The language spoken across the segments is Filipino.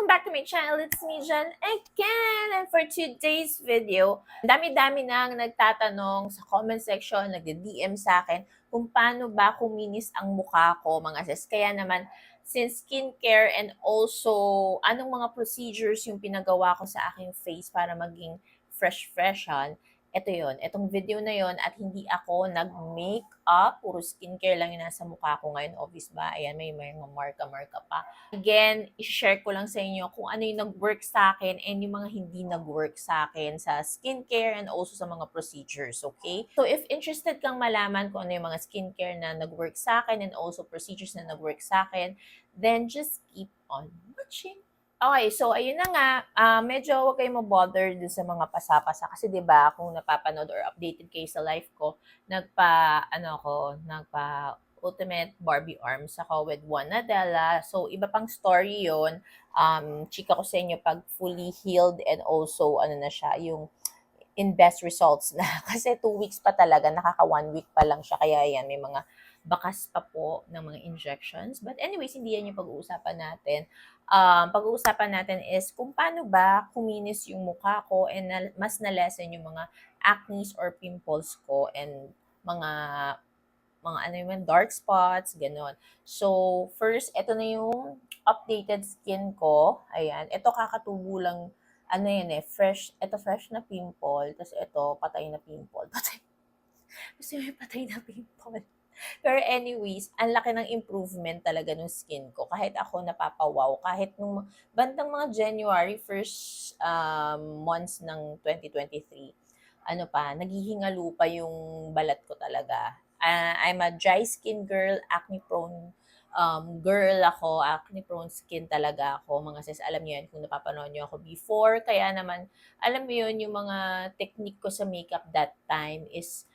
welcome back to my channel. It's me, Jen, again. And for today's video, dami-dami nang nagtatanong sa comment section, nagde-DM sa akin kung paano ba kuminis ang mukha ko, mga sis. Kaya naman, since skincare and also anong mga procedures yung pinagawa ko sa aking face para maging fresh-freshan, ito yon Itong video na yon at hindi ako nag-makeup. Puro skincare lang yung nasa mukha ko ngayon. Obvious ba? Ayan, may mga marka-marka pa. Again, i-share ko lang sa inyo kung ano yung nag-work sa akin and yung mga hindi nag-work sa akin sa skincare and also sa mga procedures, okay? So, if interested kang malaman kung ano yung mga skincare na nag-work sa akin and also procedures na nag-work sa akin, then just keep on watching. Okay, so ayun na nga, ah, medyo huwag kayong mabother dun sa mga pasapasa kasi 'di ba kung napapanood or updated kayo sa life ko, nagpa ano ako, nagpa Ultimate Barbie Arms ako with Juan Nadella. So iba pang story 'yon. Um chika ko sa inyo pag fully healed and also ano na siya, yung in best results na kasi two weeks pa talaga, nakaka one week pa lang siya kaya yan may mga bakas pa po ng mga injections. But anyways, hindi yan yung pag-uusapan natin. Um, pag-uusapan natin is kung paano ba kuminis yung mukha ko and na, mas na-lessen yung mga acne or pimples ko and mga mga ano yung dark spots, ganon. So, first, ito na yung updated skin ko. Ayan. Ito kakatubo lang, ano yan eh, fresh, ito fresh na pimple, tapos ito patay na pimple. Patay. Gusto may patay na pimple. Pero anyways, ang laki ng improvement talaga ng skin ko. Kahit ako napapawaw, kahit nung bandang mga January, first um, months ng 2023, ano pa, naghihingalo pa yung balat ko talaga. Uh, I'm a dry skin girl, acne prone um, girl ako, acne prone skin talaga ako. Mga sis, alam niyo yan kung napapanood niyo ako before. Kaya naman, alam mo yun, yung mga technique ko sa makeup that time is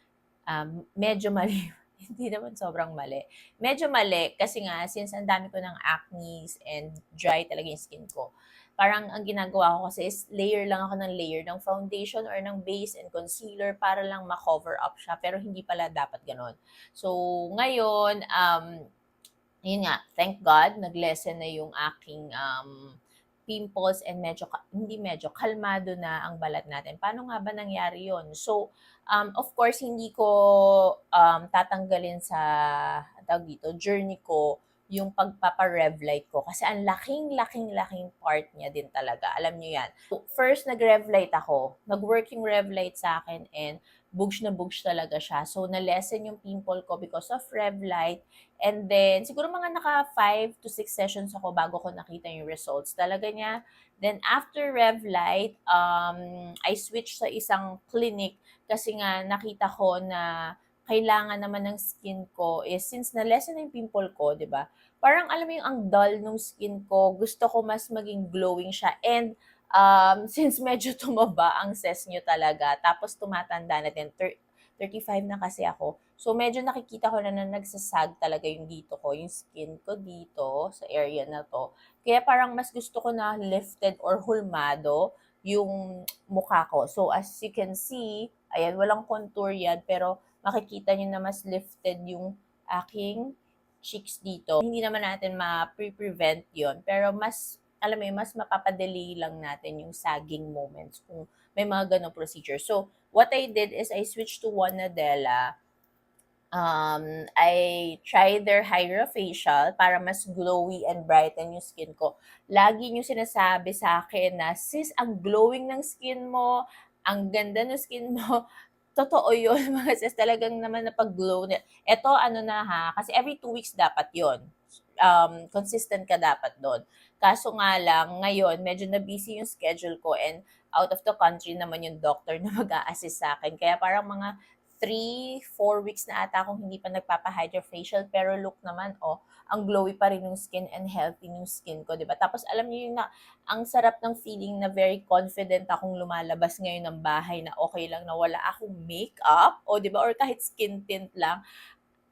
um, medyo mali hindi naman sobrang mali. Medyo mali kasi nga since ang dami ko ng acne and dry talaga yung skin ko. Parang ang ginagawa ko kasi is layer lang ako ng layer ng foundation or ng base and concealer para lang ma-cover up siya. Pero hindi pala dapat ganon. So, ngayon, um, yun nga, thank God, nag-lessen na yung aking um, pimples and medyo, hindi medyo, kalmado na ang balat natin. Paano nga ba nangyari yon So, um, of course, hindi ko um, tatanggalin sa tawag dito, journey ko yung pagpapa-rev light ko. Kasi ang laking, laking, laking part niya din talaga. Alam niyo yan. First, nag-rev light ako. Nag-working rev light sa akin and bugs na bugs talaga siya. So, na-lessen yung pimple ko because of rev light. And then, siguro mga naka 5 to 6 sessions ako bago ko nakita yung results. Talaga niya. Then, after rev light, um, I switched sa isang clinic kasi nga nakita ko na kailangan naman ng skin ko is since na-lessen na yung pimple ko, 'di ba? Parang alam mo yung ang dull ng skin ko, gusto ko mas maging glowing siya and um, since medyo tumaba ang ses nyo talaga, tapos tumatanda na din, 35 na kasi ako. So, medyo nakikita ko na na nagsasag talaga yung dito ko, yung skin ko dito, sa area na to. Kaya parang mas gusto ko na lifted or hulmado yung mukha ko. So, as you can see, ayan, walang contour yan, pero makikita nyo na mas lifted yung aking cheeks dito. Hindi naman natin ma-prevent yon pero mas alam mo mas mapapadali lang natin yung sagging moments kung may mga ganong procedure. So, what I did is I switched to One Nadella. Um, I tried their Hydrofacial para mas glowy and brighten yung skin ko. Lagi nyo sinasabi sa akin na, sis, ang glowing ng skin mo, ang ganda ng skin mo, totoo yun, mga sis, talagang naman na pag-glow. Ito, ano na ha, kasi every two weeks dapat yon um, consistent ka dapat doon. Kaso nga lang, ngayon, medyo na busy yung schedule ko and out of the country naman yung doctor na mag-a-assist sa akin. Kaya parang mga 3, 4 weeks na ata akong hindi pa nagpapa-hydrofacial pero look naman, oh, ang glowy pa rin yung skin and healthy yung skin ko, di ba? Tapos alam niyo yung na, ang sarap ng feeling na very confident akong lumalabas ngayon ng bahay na okay lang na wala akong makeup, o di ba? Or kahit skin tint lang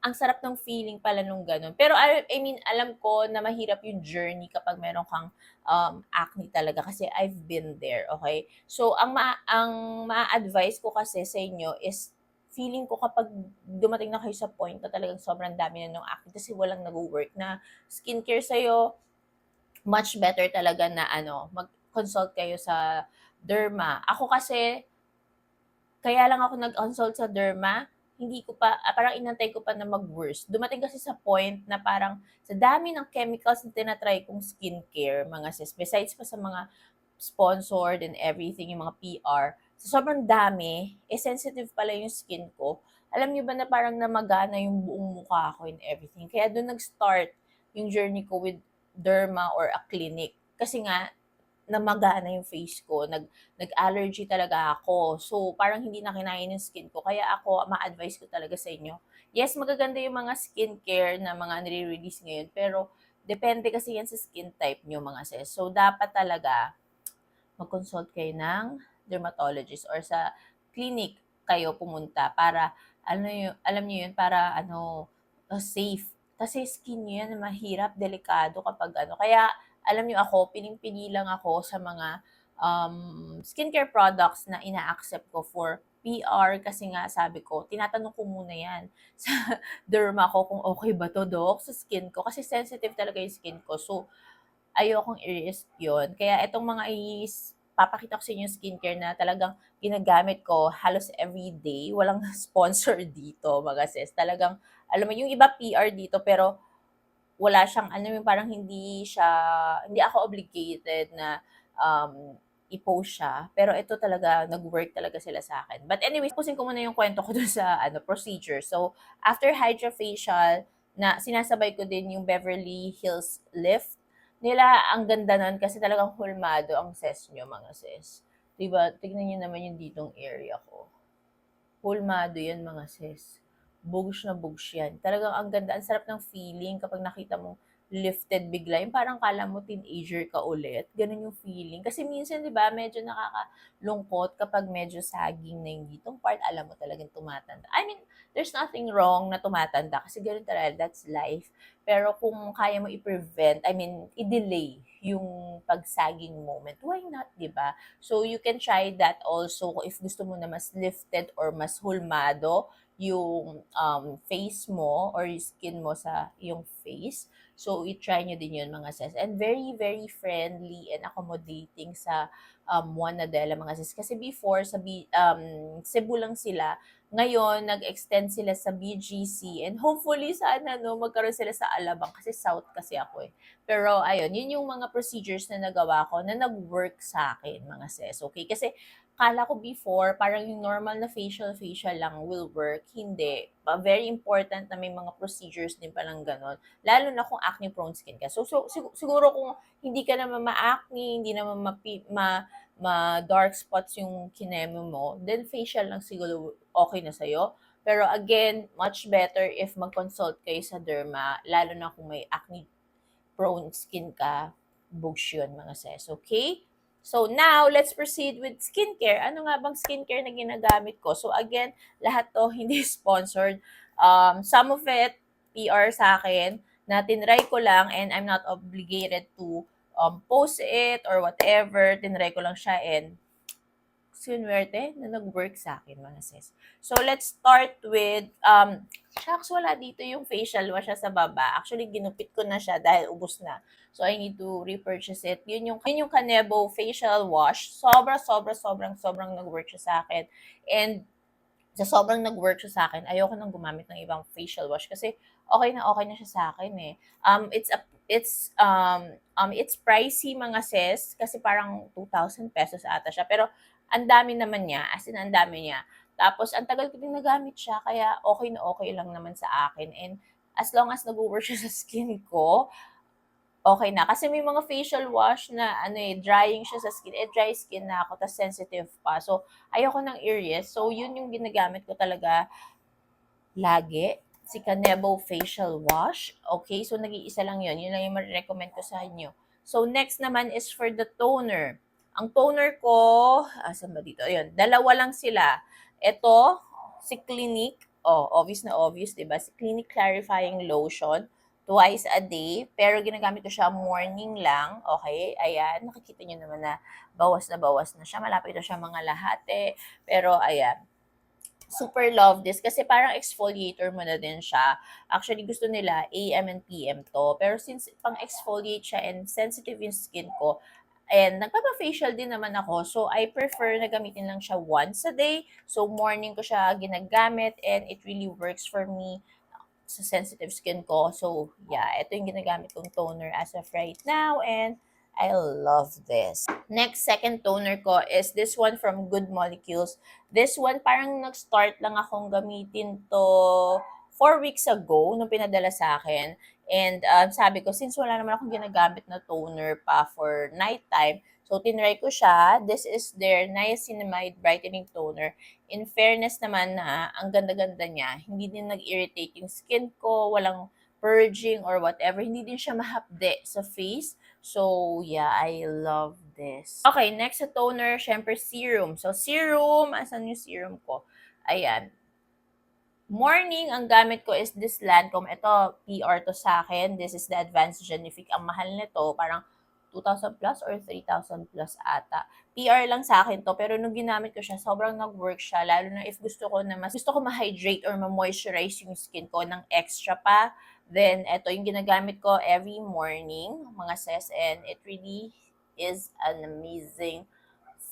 ang sarap ng feeling pala nung ganun. Pero I, I mean, alam ko na mahirap yung journey kapag meron kang um, acne talaga kasi I've been there, okay? So, ang ma ang ma-advise ko kasi sa inyo is feeling ko kapag dumating na kayo sa point na talagang sobrang dami na ng acne kasi walang nag-work na skincare sa'yo, much better talaga na ano, mag-consult kayo sa derma. Ako kasi, kaya lang ako nag-consult sa derma, hindi ko pa, ah, parang inantay ko pa na mag-worse. Dumating kasi sa point na parang sa dami ng chemicals na tinatry kong skincare, mga sis, besides pa sa mga sponsored and everything, yung mga PR, sa sobrang dami, eh sensitive pala yung skin ko. Alam niyo ba na parang namagana yung buong mukha ko and everything. Kaya doon nag-start yung journey ko with derma or a clinic. Kasi nga, namagana yung face ko. Nag, nag-allergy talaga ako. So, parang hindi na kinain yung skin ko. Kaya ako, ma-advise ko talaga sa inyo. Yes, magaganda yung mga skincare na mga nire-release ngayon. Pero, depende kasi yan sa skin type nyo mga sis. So, dapat talaga mag-consult kayo ng dermatologist or sa clinic kayo pumunta para ano yun, alam niyo yun para ano uh, safe kasi skin niyo yan mahirap delikado kapag ano kaya alam niyo ako pining-pili lang ako sa mga um, skincare products na ina-accept ko for PR kasi nga sabi ko, tinatanong ko muna yan sa derma ko kung okay ba to doc sa skin ko kasi sensitive talaga yung skin ko. So, ayokong i-risk yun. Kaya itong mga is papakita ko sa inyo skincare na talagang ginagamit ko halos every day. Walang sponsor dito, mga sis. Talagang, alam mo, yung iba PR dito, pero wala siyang, ano yung parang hindi siya, hindi ako obligated na um, i-post siya. Pero ito talaga, nag-work talaga sila sa akin. But anyway, pusin ko muna yung kwento ko dun sa ano, procedure. So, after hydrofacial, na sinasabay ko din yung Beverly Hills Lift nila ang ganda nun kasi talagang hulmado ang ses nyo, mga ses. Diba? Tignan nyo naman yung ditong area ko. Hulmado yan, mga ses. Bugs na bugs yan. Talagang ang ganda, ang sarap ng feeling kapag nakita mo lifted bigla. Yung parang kala mo teenager ka ulit. Ganun yung feeling. Kasi minsan, di ba, medyo nakakalungkot kapag medyo saging na yung ditong part. Alam mo talagang tumatanda. I mean, there's nothing wrong na tumatanda kasi ganun talaga, that's life. Pero kung kaya mo i-prevent, I mean, i-delay yung pagsaging moment, why not, di ba? So, you can try that also if gusto mo na mas lifted or mas hulmado yung um, face mo or yung skin mo sa yung face. So, i-try nyo din yun mga sis. And very, very friendly and accommodating sa um, Juan Nadella mga sis. Kasi before, sa B, um, Cebu lang sila. Ngayon, nag-extend sila sa BGC. And hopefully, sana no, magkaroon sila sa Alabang. Kasi South kasi ako eh. Pero ayun, yun yung mga procedures na nagawa ko na nag-work sa akin mga sis. Okay? Kasi kala ko before, parang yung normal na facial, facial lang will work. Hindi. Uh, very important na may mga procedures din palang ganon. Lalo na kung acne prone skin ka. So, so sig- siguro kung hindi ka naman ma-acne, hindi naman ma- ma- ma dark spots yung kinemo mo, then facial lang siguro okay na sa'yo. Pero again, much better if mag-consult kayo sa derma, lalo na kung may acne prone skin ka, bugs yun mga sis. Okay? So now, let's proceed with skincare. Ano nga bang skincare na ginagamit ko? So again, lahat to hindi sponsored. Um, some of it, PR sa akin, na tinry ko lang and I'm not obligated to um, post it or whatever. Tinry ko lang siya and swinwerte na nag-work sa akin, mga sis. So, let's start with, um, shucks, wala dito yung facial wash sa baba. Actually, ginupit ko na siya dahil ubos na. So, I need to repurchase it. Yun yung, yun yung Kanebo facial wash. Sobra, sobra, sobrang, sobrang nag-work siya sa akin. And, sa sobrang nag-work siya sa akin, ayoko nang gumamit ng ibang facial wash kasi okay na okay na siya sa akin eh. Um, it's a it's um um it's pricey mga sis kasi parang 2,000 pesos ata siya pero ang dami naman niya as in ang dami niya tapos ang tagal ko din nagamit siya kaya okay na okay lang naman sa akin and as long as nag-work siya sa skin ko okay na. Kasi may mga facial wash na ano eh, drying siya sa skin. Eh, dry skin na ako, tas sensitive pa. So, ayoko ng Aries. So, yun yung ginagamit ko talaga lagi. Si Canebo Facial Wash. Okay, so nag-iisa lang yun. Yun lang yung ma-recommend ko sa inyo. So, next naman is for the toner. Ang toner ko, asan ba dito? Ayun, dalawa lang sila. Ito, si Clinique. Oh, obvious na obvious, di ba? Si Clinique Clarifying Lotion twice a day, pero ginagamit ko siya morning lang, okay? Ayan, nakikita nyo naman na bawas na bawas na siya. Malapit na siya mga lahate, pero ayan. super love this kasi parang exfoliator mo na din siya. Actually, gusto nila AM and PM to. Pero since pang exfoliate siya and sensitive yung skin ko, and nagpapa-facial din naman ako, so I prefer na gamitin lang siya once a day. So morning ko siya ginagamit and it really works for me sa sensitive skin ko. So yeah, ito yung ginagamit kong toner as of right now and I love this. Next, second toner ko is this one from Good Molecules. This one, parang nag-start lang akong gamitin to four weeks ago nung pinadala sa akin. And um, sabi ko, since wala naman akong ginagamit na toner pa for nighttime, so tinry ko siya. This is their niacinamide brightening toner. In fairness naman na, ang ganda-ganda niya. Hindi din nag-irritate yung skin ko, walang purging or whatever. Hindi din siya mahapde sa face. So, yeah, I love this. Okay, next sa toner, syempre serum. So, serum, asan yung serum ko? Ayan. Morning, ang gamit ko is this Lancome. Ito, PR to sa akin. This is the Advanced Genifique. Ang mahal nito, parang 2,000 plus or 3,000 plus ata. PR lang sa akin to, pero nung ginamit ko siya, sobrang nag-work siya. Lalo na if gusto ko na mas, gusto ko ma-hydrate or ma-moisturize yung skin ko ng extra pa. Then, ito yung ginagamit ko every morning, mga sis, and it really is an amazing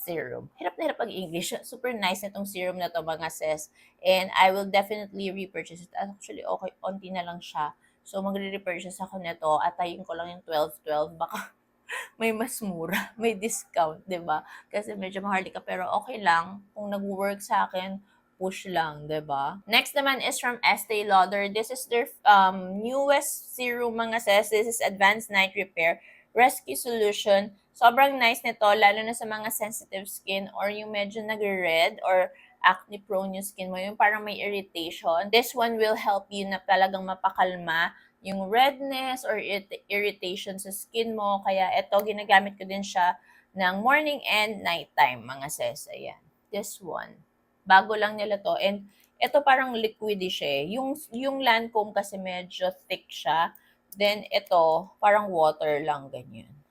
serum. Hirap na hirap pag-English. Super nice na itong serum na to mga sis. And I will definitely repurchase it. Actually, okay, onti na lang siya. So, magre-repurchase ako nito. Atayin ko lang yung 12-12. Baka may mas mura, may discount, 'di ba? Kasi medyo maharlika pero okay lang kung nag-work sa akin, push lang, 'di ba? Next naman is from Estee Lauder. This is their um, newest serum mga sis. This is Advanced Night Repair Rescue Solution. Sobrang nice nito, lalo na sa mga sensitive skin or yung medyo nag-red or acne prone yung skin mo, yung parang may irritation. This one will help you na talagang mapakalma yung redness or irrit- irritation sa skin mo. Kaya ito, ginagamit ko din siya ng morning and nighttime, mga sis. Ayan. This one. Bago lang nila to. And ito parang liquidy siya eh. Yung, yung Lancome kasi medyo thick siya. Then ito, parang water lang, ganyan.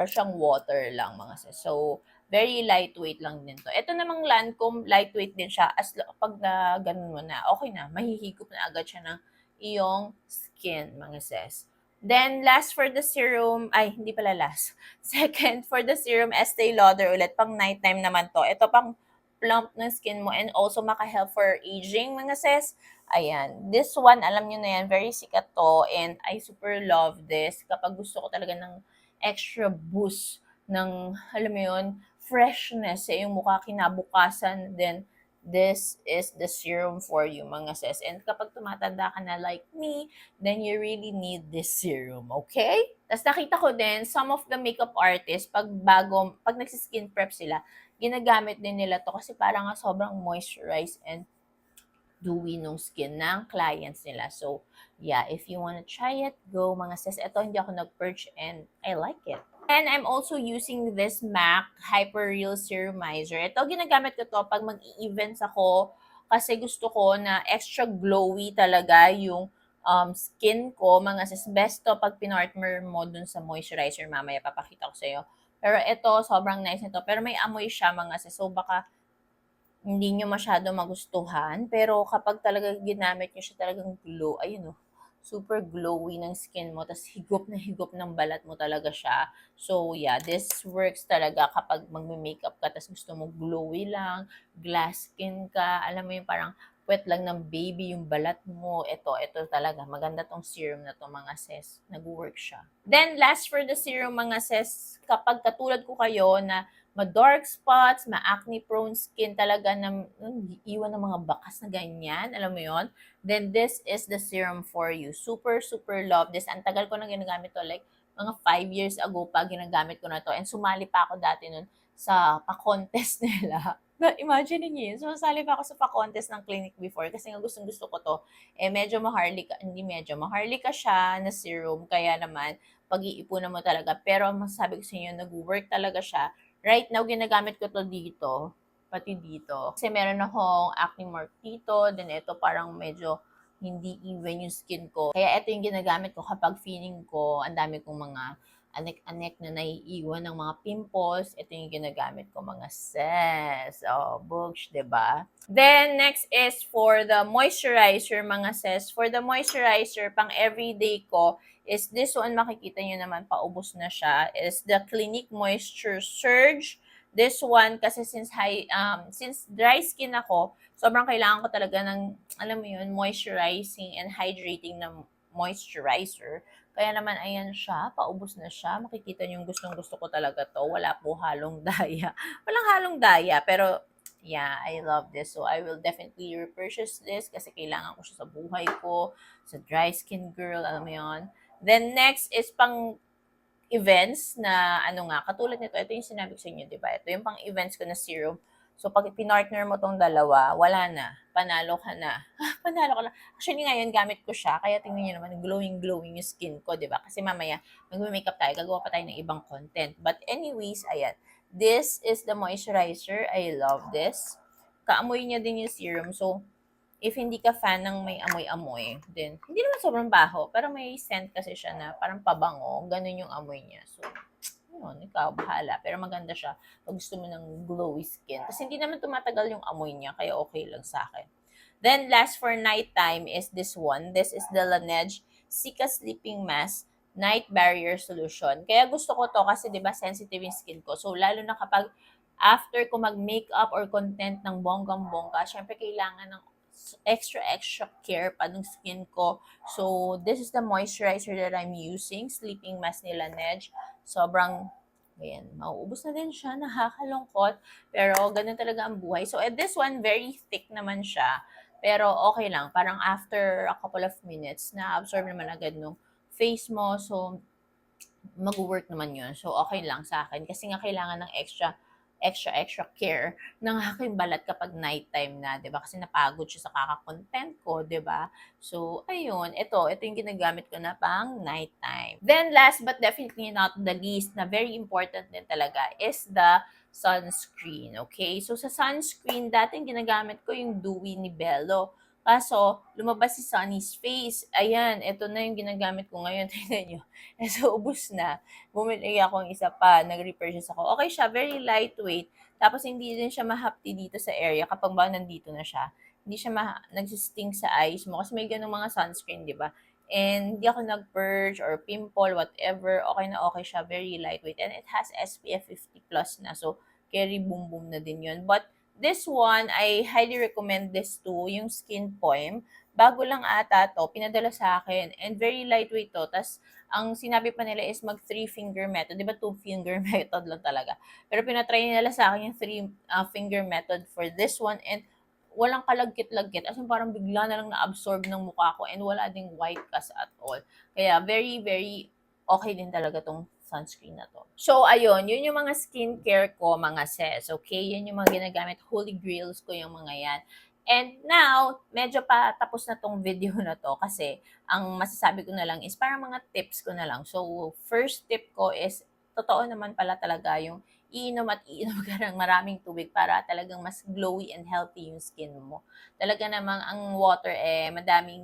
Or siyang water lang, mga sis. So, very lightweight lang din to. Ito namang Lancome, lightweight din siya. As pag na ganun mo na, okay na, mahihigop na agad siya ng iyong skin, mga sis. Then, last for the serum, ay, hindi pala last. Second, for the serum, Estee Lauder ulit, pang nighttime naman to. Ito pang plump ng skin mo and also maka-help for aging, mga sis. Ayan. This one, alam nyo na yan, very sikat to and I super love this kapag gusto ko talaga ng extra boost ng, alam mo yun, freshness sa iyong mukha kinabukasan. Then, this is the serum for you, mga sis. And kapag tumatanda ka na like me, then you really need this serum, okay? Tapos nakita ko din, some of the makeup artists, pag bago, pag nagsiskin prep sila, ginagamit din nila to kasi parang nga sobrang moisturized and dewy nung skin ng clients nila. So, yeah, if you wanna try it, go mga sis. Ito, hindi ako nag-purge and I like it. And I'm also using this MAC Hyper Real Serumizer. Ito, ginagamit ko to pag mag-events ako kasi gusto ko na extra glowy talaga yung um, skin ko. Mga sis, best to pag pinartner mo dun sa moisturizer. Mamaya papakita ko sa'yo. Pero ito, sobrang nice nito. Pero may amoy siya mga sis. So, baka hindi nyo masyado magustuhan. Pero kapag talaga ginamit nyo siya talagang glow, ayun o, super glowy ng skin mo, tapos higop na higop ng balat mo talaga siya. So, yeah, this works talaga kapag magme-makeup ka, tapos gusto mo glowy lang, glass skin ka, alam mo yung parang wet lang ng baby yung balat mo. Ito, ito talaga. Maganda tong serum na to mga sis. Nag-work siya. Then, last for the serum mga sis, kapag katulad ko kayo na ma-dark spots, ma-acne prone skin talaga na um, iwan ng mga bakas na ganyan, alam mo yon then this is the serum for you. Super, super love this. Ang tagal ko nang ginagamit to, like mga 5 years ago pa ginagamit ko na to. And sumali pa ako dati nun sa pa-contest nila. Imagine niyo yun. Sumasali pa ako sa pa-contest ng clinic before kasi nga gustong gusto ko to. Eh, medyo maharlika, hindi medyo, maharlika siya na serum. Kaya naman, pag-iipunan mo talaga. Pero masasabi ko sa inyo, nag-work talaga siya Right now, ginagamit ko to dito, pati dito. Kasi meron akong acne mark dito, then ito parang medyo hindi even yung skin ko. Kaya ito yung ginagamit ko kapag feeling ko, ang dami kong mga anek-anek na naiiwan ng mga pimples. Ito yung ginagamit ko mga ses. Oh, books, ba? Then, next is for the moisturizer, mga ses. For the moisturizer, pang everyday ko, is this one, makikita nyo naman, paubos na siya, is the Clinique Moisture Surge. This one, kasi since high, um, since dry skin ako, sobrang kailangan ko talaga ng, alam mo yun, moisturizing and hydrating na moisturizer. Kaya naman, ayan siya, paubos na siya. Makikita niyo yung gustong gusto ko talaga to. Wala po halong daya. Walang halong daya, pero yeah, I love this. So, I will definitely repurchase this kasi kailangan ko siya sa buhay ko, sa dry skin girl, alam mo yon. Then, next is pang events na ano nga, katulad nito, ito yung sinabi ko sa inyo, di ba? Ito yung pang events ko na serum. So, pag pinartner mo tong dalawa, wala na. Panalo ka na. Panalo ka na. Actually, ngayon, gamit ko siya. Kaya tingnan nyo naman, glowing-glowing yung skin ko, di ba? Kasi mamaya, mag-makeup tayo, gagawa pa tayo ng ibang content. But anyways, ayan. This is the moisturizer. I love this. Kaamoy niya din yung serum. So, if hindi ka fan ng may amoy-amoy, then, hindi naman sobrang baho, pero may scent kasi siya na parang pabango. Ganun yung amoy niya. So, yun, ikaw, bahala. Pero maganda siya pag gusto mo ng glowy skin. Kasi hindi naman tumatagal yung amoy niya, kaya okay lang sa akin. Then, last for nighttime is this one. This is the Laneige Sika Sleeping Mask Night Barrier Solution. Kaya gusto ko to kasi 'di ba sensitive yung skin ko. So lalo na kapag after ko mag-makeup or content ng bonggang-bongga, syempre kailangan ng extra extra care pa ng skin ko. So this is the moisturizer that I'm using, Sleeping Mask ni Laneige. Sobrang Ayan, mauubos na din siya, nakakalungkot. Pero ganun talaga ang buhay. So, at this one, very thick naman siya. Pero okay lang, parang after a couple of minutes, na-absorb naman agad nung face mo. So, mag-work naman yun. So, okay lang sa akin. Kasi nga kailangan ng extra extra extra care ng aking balat kapag nighttime na, 'di ba? Kasi napagod siya sa kaka-content ko, 'di ba? So, ayun, ito, ito yung ginagamit ko na pang nighttime. Then last but definitely not the least na very important din talaga is the sunscreen, okay? So sa sunscreen, dating ginagamit ko yung Dewy ni Bello. Kaso, lumabas si Sunny's face. Ayan, ito na yung ginagamit ko ngayon. Tingnan nyo. Eh, so, ubus na. Bumili ako ng isa pa. Nag-repurchase ako. Okay siya, very lightweight. Tapos, hindi din siya mahapti dito sa area kapag ba nandito na siya. Hindi siya ma- nagsisting sa eyes mo. Kasi may ganung mga sunscreen, di ba? And hindi ako nag-purge or pimple, whatever. Okay na okay siya. Very lightweight. And it has SPF 50 plus na. So, carry boom boom na din yun. But, This one, I highly recommend this to, yung Skin Poem. Bago lang ata to, pinadala sa akin. And very lightweight to. Tapos, ang sinabi pa nila is mag three finger method. Di ba two finger method lang talaga? Pero pinatry nila sa akin yung three uh, finger method for this one. And walang kalagkit-lagkit. As in, parang bigla na lang na-absorb ng mukha ko and wala ding white cast at all. Kaya very, very okay din talaga tong sunscreen na to. So, ayun, yun yung mga skincare ko, mga sis. Okay? Yan yung mga ginagamit. Holy grails ko yung mga yan. And now, medyo pa tapos na tong video na to kasi ang masasabi ko na lang is parang mga tips ko na lang. So, first tip ko is, totoo naman pala talaga yung iinom at iinom ka ng maraming tubig para talagang mas glowy and healthy yung skin mo. Talaga namang ang water eh madaming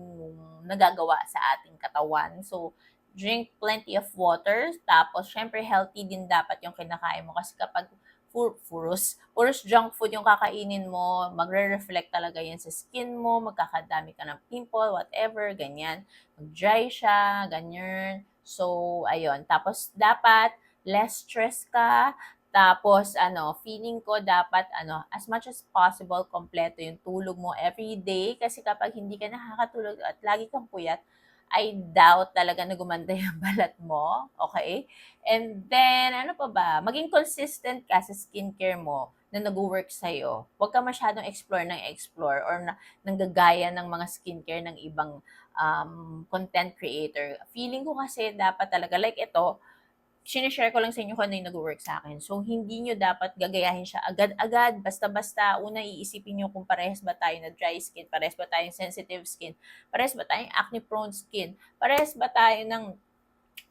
nagagawa sa ating katawan. So, drink plenty of water. Tapos, syempre, healthy din dapat yung kinakain mo. Kasi kapag pur puros, puros junk food yung kakainin mo, magre-reflect talaga yan sa skin mo, magkakadami ka ng pimple, whatever, ganyan. Mag-dry siya, ganyan. So, ayun. Tapos, dapat less stress ka, tapos, ano, feeling ko dapat, ano, as much as possible, kompleto yung tulog mo every day. Kasi kapag hindi ka nakakatulog at lagi kang puyat, I doubt talaga na gumanda yung balat mo. Okay? And then, ano pa ba? Maging consistent ka sa skincare mo na nag-work sa'yo. Huwag ka masyadong explore ng explore or na, nanggagaya ng mga skincare ng ibang um, content creator. Feeling ko kasi dapat talaga, like ito, sinishare ko lang sa inyo kung ano yung nag-work sa akin. So, hindi nyo dapat gagayahin siya agad-agad, basta-basta. Una, iisipin nyo kung parehas ba tayo na dry skin, parehas ba tayong sensitive skin, parehas ba tayong acne-prone skin, parehas ba tayo ng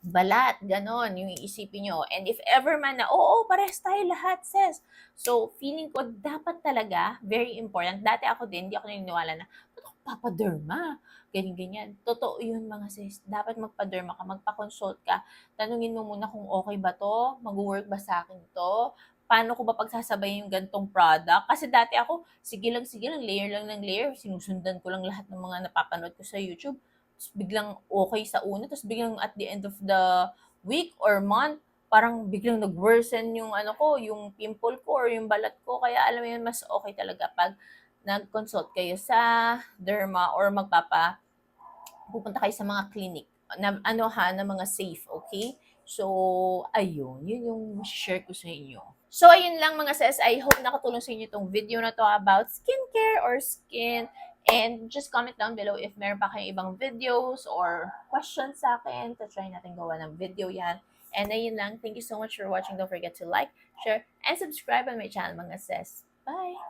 balat, ganon, yung iisipin nyo. And if ever man na, oo, parehas tayo lahat, sis. So, feeling ko, dapat talaga, very important. Dati ako din, hindi ako naniniwala na, magpapaderma. Ganyan-ganyan. Totoo yun mga sis. Dapat magpaderma ka, magpa-consult ka. Tanungin mo muna kung okay ba to, mag-work ba sa akin to, paano ko ba pagsasabay yung gantong product. Kasi dati ako, sige lang, sige lang, layer lang ng layer. Sinusundan ko lang lahat ng mga napapanood ko sa YouTube. Tapos biglang okay sa una, tapos biglang at the end of the week or month, parang biglang nag-worsen yung ano ko, yung pimple ko or yung balat ko. Kaya alam mo yun, mas okay talaga pag nag-consult kayo sa derma or magpapa pupunta kayo sa mga clinic na ano ha, na mga safe, okay? So, ayun, yun yung share ko sa inyo. So, ayun lang mga sis. I hope nakatulong sa inyo itong video na to about skincare or skin. And just comment down below if meron pa kayong ibang videos or questions sa akin. Tatry natin gawa ng video yan. And ayun lang. Thank you so much for watching. Don't forget to like, share, and subscribe on my channel mga sis. Bye!